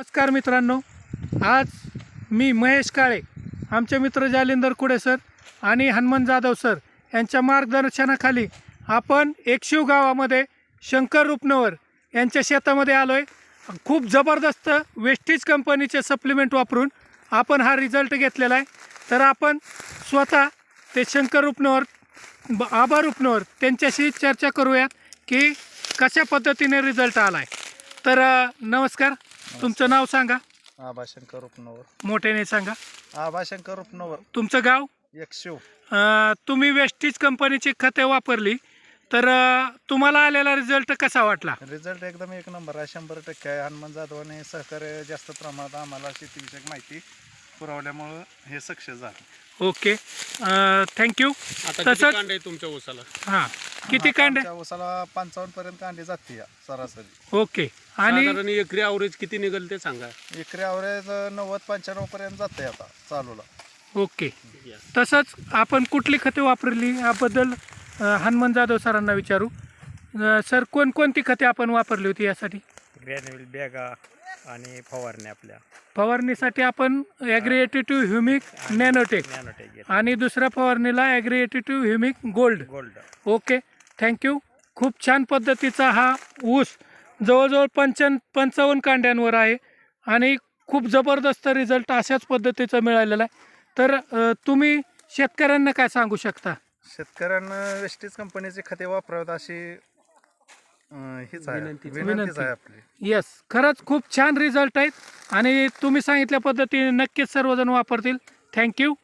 नमस्कार मित्रांनो आज मी महेश काळे आमचे मित्र जालिंदर कुडे सर आणि हनुमान जाधव सर यांच्या मार्गदर्शनाखाली आपण एकशिव गावामध्ये शंकर रुपनवर यांच्या शेतामध्ये आलो आहे खूप जबरदस्त वेस्टीज कंपनीचे सप्लिमेंट वापरून आपण हा रिझल्ट घेतलेला आहे. तर आपण स्वतः ते शंकर रुपनवर ब आबा रुपनवर त्यांच्याशी चर्चा करूयात की कशा पद्धतीने रिझल्ट आला आहे तर नमस्कार. तुमचं नाव सांगा. आबा शंकर उपनवर. मोठ्याने सांगा. आबा शंकर उपनवर. तुमचं गाव? एकशिव. अ, तुम्ही वेस्टीज कंपनीची खते वापरली तर अ, तुम्हाला आलेला रिझल्ट कसा वाटला? रिझल्ट एकदम एक नंबर आहे शंभर टक्के आहे. हनुमान जाधवाने सहकार्य जास्त प्रमाणात आम्हाला शेतीविषयक माहिती पुरवल्यामुळं हे सक्सेस झालं. ओके. थँक्यू तसंच- किती कांडे आहे तुमच्या ऊसाला? हां. किती कांडे? आमच्या ऊसाला पंचावन्न पर्यंत कांडी जाते या सरासरी. ओके. आणि साधारण एकरी अवरेज किती निघेल ते सांगा. एकरी अवरेज नव्वद पंच्याण्णव पर्यंत जाते आता चालूला. ओके. तसंच आपण कुठली खते वापरली याबद्दल अ, हनुमान जाधव सरांना विचारू. अ, सर कोणकोणती खते आपण वापरली होती यासाठी? ग्रॅन्युअल बॅगा आणि फवारणी आपल्या. फवारणीसाठी आपण ॲग्रिएटिव्ह ह्युमिक नॅनोटेक नॅनोटेक घेत आणि दुसऱ्या फवारणीला ॲग्रिएटिव्ह humic gold. Gold. Okay thank you खूप छान पद्धतीचा हा ऊस जवळजवळ पंचावन्न पंचावन्न कांड्यांवर आहे आणि खूप जबरदस्त रिझल्ट अशाच पद्धतीचा मिळालेला आहे. तर अ, तुम्ही शेतकऱ्यांना काय सांगू शकता? शेतकऱ्यांना वेस्टीज कंपनीची खते वापरावीत अशी हीच आहे विनंतीच. विनंतीच विनंती. आहे आपली येस खरंच खूप छान रिझल्ट आहेत आणि तुम्ही सांगितल्या पद्धतीने नक्कीच सर्वजण वापरतील थँक्यू